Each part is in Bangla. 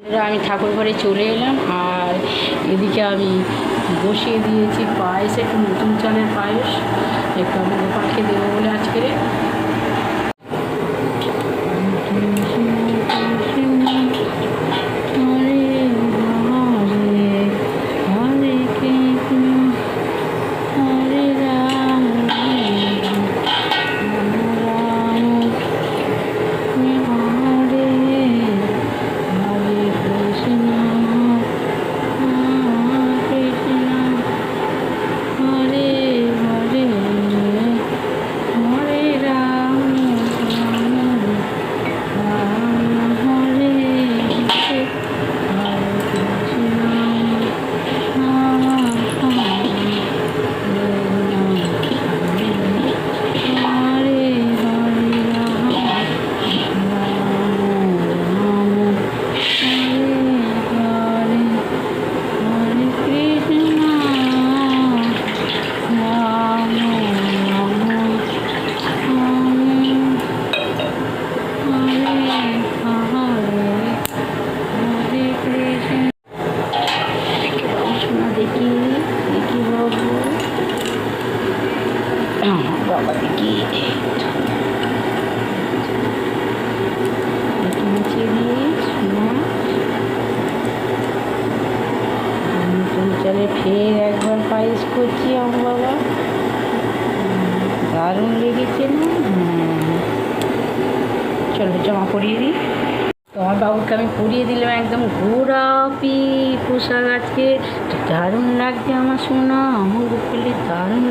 আমি ঠাকুর ঘরে চলে এলাম আর এদিকে আমি বসিয়ে দিয়েছি পায়েস, একটু নতুন চালের পায়েস, একটু আমি গোপালকে দেবো বলে আজকে। শোনা ফের একবার পায়েস করছি আমার বাবা দারুণ লেগেছে না চলো জামা পরিয়ে দিই তোমার বাবুকে আমি পরিয়ে দিলাম একদম গোড়াপি পোশাক আজকে দারুণ লাগছে আমার সোনা, আমার গোপালে দারুণ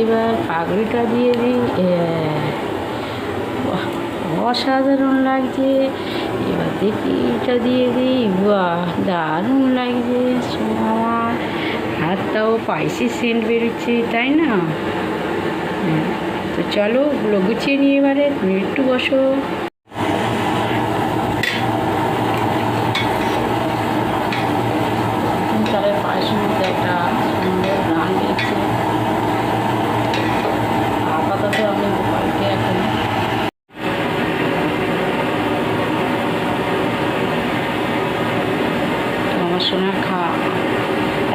এবার পাগড়িটা দিয়ে দিই। অসাধারণ লাগছে। এবার দেখি এটা দিয়ে দিই। বাহ, দারুণ লাগছে। আমার হাতটাও পাইসি সেন্ট বেরোচ্ছে, তাই না? তো চলো ওগুলো গুছিয়ে নিয়ে এবারে, তুমি একটু বসো। পায়েসের মধ্যে একটা সুন্দর গান গেয়েছে আপাতত আমি গোপালকে এখন তো আমার সোনার খা,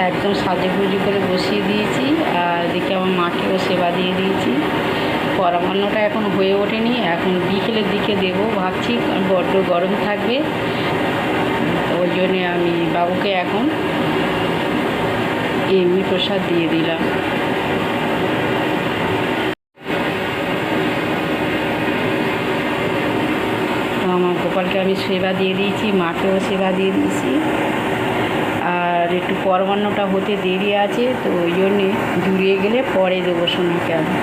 একদম সাজে গুজি করে বসিয়ে দিয়েছি, আর এদিকে আমার মাকেও সেবা দিয়ে দিয়েছি। পরামান্নটা এখন হয়ে ওঠেনি, এখন বিকেলের দিকে দেবো, ভাবছি বড্ড গরম থাকবে। ওই জন্যে আমি বাবুকে এখন এমনি প্রসাদ দিয়ে দিলাম। আমার গোপালকে আমি সেবা দিয়ে দিয়েছি, মাকেও সেবা দিয়ে দিয়েছি। আর একটু পরমান্নটা হতে দেরি আছে, তো ওই জন্যে জুড়িয়ে গেলে পরে দেবো সোনাকে আমি।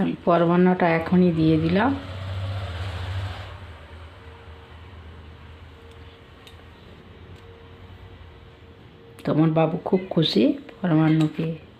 আমি পরমান্নটা এখনই দিয়ে দিলাম। তোমার বাবু খুব খুশি পরমান্ন পেয়ে